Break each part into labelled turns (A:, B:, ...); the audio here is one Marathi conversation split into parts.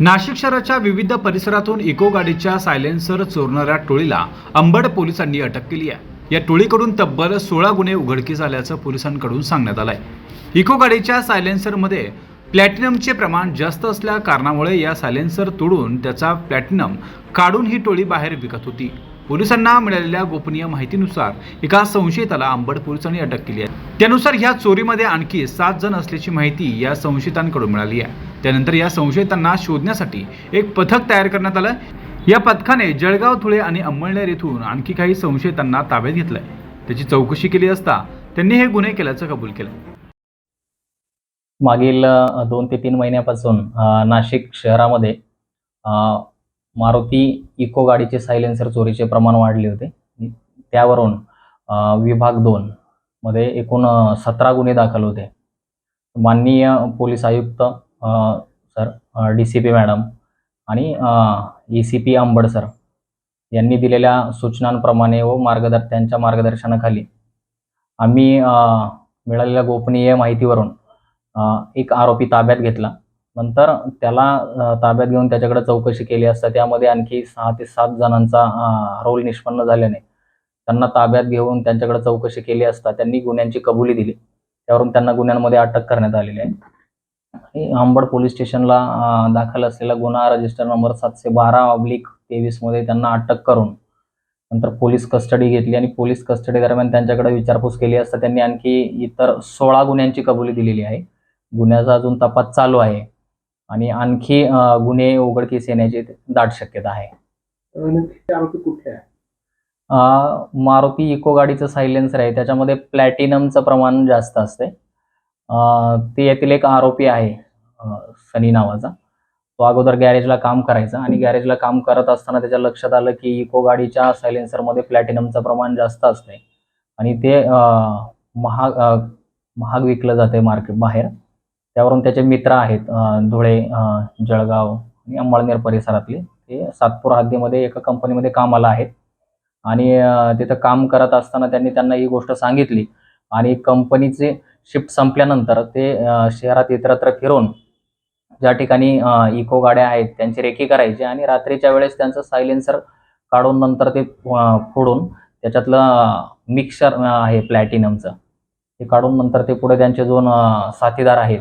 A: नाशिक शहराच्या विविध परिसरातून इको गाडीच्या सायलेन्सर चोरणाऱ्या टोळीला अंबड पोलिसांनी अटक केली आहे. या टोळीकडून तब्बल सोळा गुन्हे उघडकीस आल्याचं पोलिसांकडून सांगण्यात आलंय. इको गाडीच्या सायलेन्सरमध्ये प्लॅटिनमचे प्रमाण जास्त असल्या कारणामुळे या सायलेन्सर तोडून त्याचा प्लॅटिनम काढून ही टोळी बाहेर विकत होती. पोलिसांना मिळालेल्या गोपनीय माहितीनुसार एका संशयिताला अंबड पोलिसांनी अटक केली आहे. त्यानुसार ह्या चोरीमध्ये आणखी सात जण असल्याची माहिती या संशयितांकडून मिळाली आहे. त्यानंतर या संशयितांना शोधण्यासाठी एक पथक तयार करण्यात आलं या पथकाने जळगाव धुळे आणि अंमळनेर येथून आणखी काही संशयितांना ताब्यात घेतलंय. त्याची चौकशी केली असता त्यांनी हे गुन्हे केल्याचं कबूल केलं
B: मागील दोन ते तीन महिन्यापासून नाशिक शहरामध्ये मारुती इको गाडीचे सायलेन्सर चोरीचे प्रमाण वाढले होते. त्यावरून विभाग दोन मध्ये एकूण सतरा गुन्हे दाखल होते. माननीय पोलीस आयुक्त sir D C P madam आणि E C P Ambad sir यांनी दिलेल्या सूचनांप्रमाणे व मार्गदर त्यांच्या मार्गदर्शनाखाली आम्ही मिळालेल्या गोपनीय माहितीवरून एक आरोपी ताब्यात घेतला. नंतर त्याला ताब्यात घेऊन त्याच्याकडे चौकशी केली असता त्यामध्ये आणखी सहा ते सात जणांचा रोल निष्पन्न झाल्याने त्यांना ताब्यात घेऊन त्यांच्याकडे चौकशी केली असता त्यांनी गुन्ह्यांची कबुली दिली. त्यावरून त्यांना गुन्ह्यांमध्ये अटक करण्यात आलेली आहे. अंबड पोलीस स्टेशनला दाखल असलेला गुन्हा रजिस्टर नंबर सातशे बारा ऑब्लिक तेवीसमध्ये त्यांना अटक करून नंतर पोलीस कस्टडी घेतली आणि पोलीस कस्टडी दरम्यान त्यांच्याकडे विचारपूस केली असता त्यांनी आणखी इतर सोळा गुन्ह्यांची कबुली दिलेली आहे. गुन्ह्याचा अजून तपास चालू आहे. आणि आणखी गुन्हे उघडकीस येण्याची दाट शक्यता आहे.
C: आरोपी कुठले
B: मारुती इको गाडीचं सायलेन्सर आहे. त्याच्यामध्ये प्लॅटिनमचं प्रमाण जास्त असते ते यातील एक आरोपी आहे सनी नावाचा. तो अगोदर गॅरेजला काम करायचा आणि गॅरेजला काम करत असताना त्याच्या लक्षात आलं की इको गाडीच्या सायलेन्सरमध्ये प्लॅटिनमचं प्रमाण जास्त असते आणि ते महाग महाग विकलं जाते मार्केट बाहेर. त्यावरून त्याचे मित्र आहेत धुळे जळगाव आणि अंमळनेर परिसरातले. ते सातपूर हद्दीमध्ये एका कंपनीमध्ये कामाला आहेत. आणि तिथं काम करत असताना त्यांनी त्यांना ही गोष्ट सांगितली. आणि कंपनीचे शिफ्ट संपल्यानंतर ते शहरात इतरत्र फिरून ज्या ठिकाणी इको गाड्या आहेत त्यांची रेकी करायची आणि रात्रीच्या वेळेस त्यांचं सायलेन्सर काढून नंतर ते फोडून त्याच्यातलं मिक्सर आहे प्लॅटिनमचं. ते काढून नंतर ते पुढे त्यांचे दोन साथीदार आहेत.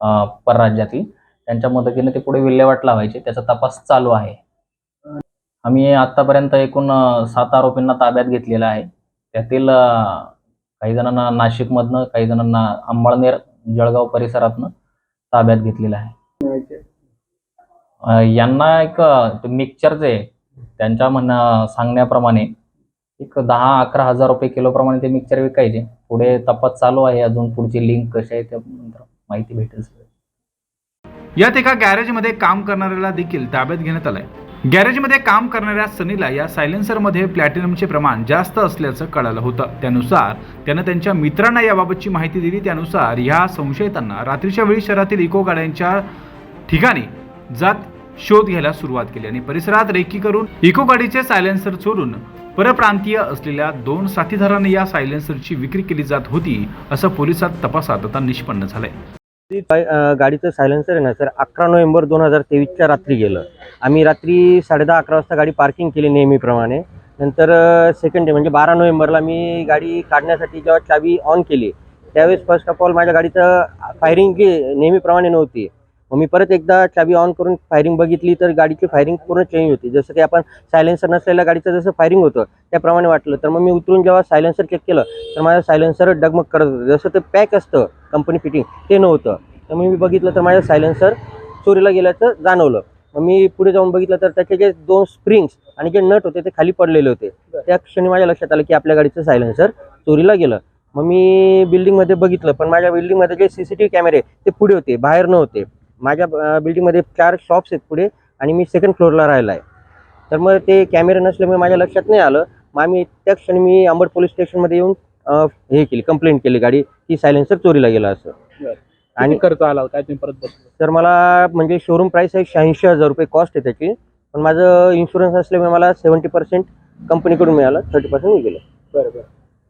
B: परराज्यातील. त्यांच्या मदतीने ते पुढे विल्हेवाट लावायचे. त्याचा तपास चालू आहे. आम्ही आतापर्यंत एकूण सात आरोपींना ताब्यात घेतलेलं आहे. त्यातील काही जणांना नाशिकमधनं काही जणांना अंमळनेर जळगाव परिसरातनं ताब्यात घेतलेलं आहे. यांना एक मिक्सचरचे त्यांच्या म्हण सांगण्याप्रमाणे एक दहा अकरा हजार रुपये किलोप्रमाणे ते मिक्सचर विकायचे. पुढे तपास चालू आहे. अजून पुढची लिंक कशी आहे त्या माहिती भेटेल
A: यात एका गॅरेजमध्ये काम करणाऱ्याला देखील ताब्यात घेण्यात आलंय. गॅरेजमध्ये काम करणाऱ्या सनीला या सायलेन्सरमध्ये प्लॅटिनमचे प्रमाण जास्त असल्याचं कळालं होतं. त्यानुसार त्यानं त्यांच्या मित्रांना याबाबतची माहिती दिली. त्यानुसार ह्या संशयितांना रात्रीच्या वेळी शहरातील इको गाड्यांच्या ठिकाणी जात शोध घ्यायला सुरुवात केली आणि परिसरात रेकी करून इको गाडीचे सायलेन्सर चोरून परप्रांतीय असलेल्या दोन साथीदारांनी या सायलेन्सरची विक्री केली जात होती असं पोलिसात तपासात आता निष्पन्न झालंय.
D: गाडीचं सायलेन्सर आहे ना सर अकरा नोव्हेंबर दोन हजार तेवीसच्या रात्री गेलं. आम्ही रात्री साडेदहा अकरा वाजता गाडी पार्किंग केली नेहमीप्रमाणे. नंतर सेकंड डे म्हणजे बारा नोव्हेंबरला मी गाडी काढण्यासाठी जेव्हा चावी ऑन केली त्यावेळेस फर्स्ट ऑफ ऑल माझ्या गाडीचं फायरिंग नेहमीप्रमाणे नव्हती मग मी परत एकदा चावी ऑन करून फायरिंग बघितली तर गाडीची फायरिंग पूर्ण चेंज होती. जसं की आपण सायलेन्सर नसलेल्या गाडीचं जसं फायरिंग होतं त्याप्रमाणे वाटलं. तर मग मी उतरून जेव्हा सायलेन्सर चेक केलं तर माझं सायलेन्सर डगमग करत होतं. जसं ते पॅक असतं कंपनी फिटिंग ते नव्हतं. त्यामुळे मी बघितलं तर माझं सायलेन्सर चोरीला गेल्याचं जाणवलं. मग मी पुढे जाऊन बघितलं तर त्याचे जे दोन स्प्रिंग्स आणि जे नट होते ते खाली पडलेले होते. त्या क्षणी माझ्या लक्षात आलं की आपल्या गाडीचं सायलेन्सर चोरीला गेलं. मग मी बिल्डिंगमध्ये बघितलं पण माझ्या बिल्डिंगमध्ये जे सी सी टी व्ही कॅमेरे ते पुढे होते बाहेर नव्हते. माझ्या बिल्डिंगमध्ये चार शॉप्स आहेत पुढे आणि मी सेकंड फ्लोअरला राहिला आहे तर मग ते कॅमेरे नसल्यामुळे माझ्या लक्षात नाही आलं. मग आम्ही त्या क्षणी मी अंबड पोलीस स्टेशनमध्ये येऊन हे केली कंप्लेंट केली गाडी की सायलेन्सर चोरीला गेला असं.
C: आणि खर्च आला काय तुम्ही परत
D: तर मला म्हणजे शोरूम प्राईस आहे शहाऐंशी हजार रुपये कॉस्ट आहे त्याची. पण माझं इन्शुरन्स असल्यामुळे मला सेवन्टी पर्सेंट कंपनीकडून मिळालं थर्टी पर्सेंट मी गेलं
C: बरं बरं.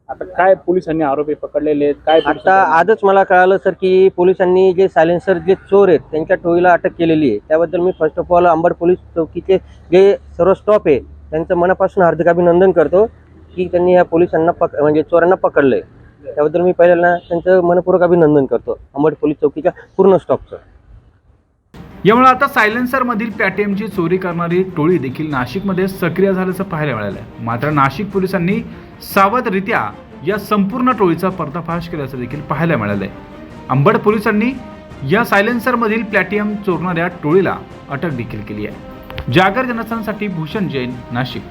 C: आता काय पोलिसांनी आरोपी पकडलेले आहेत? काय
D: आता आजच मला कळालं सर की पोलिसांनी जे सायलेन्सर जे चोर आहेत त्यांच्या टोळीला अटक केलेली आहे. त्याबद्दल मी first of all Ambad police चौकीचे जे सर्व स्टॉप आहे त्यांचं मनापासून हार्दिक अभिनंदन करतो की त्यांनी या पोलिसांना पक म्हणजे चोरांना पकडलंय. त्याबद्दल मी पहिल्यांदा त्यांचं मनपूर्वक अभिनंदन करतो अंबड पोलीस चौकीच्या पूर्ण स्टॉपचं
A: यामुळे आता सायलेन्सर मधील पॅटीएमची चोरी करणारी टोळी देखील नाशिकमध्ये सक्रिय झाल्याचं पाहायला मिळालं आहे मात्र नाशिक पोलिसांनी सावधरित्या या संपूर्ण टोळीचा पर्दाफाश केल्याचं देखील पाहायला मिळालं आहे अंबड पोलिसांनी या सायलेन्सरमधील प्लॅटियम चोरणाऱ्या टोळीला अटक देखील केली आहे. जागर जनस्थानसाठी भूषण जैन नाशिक.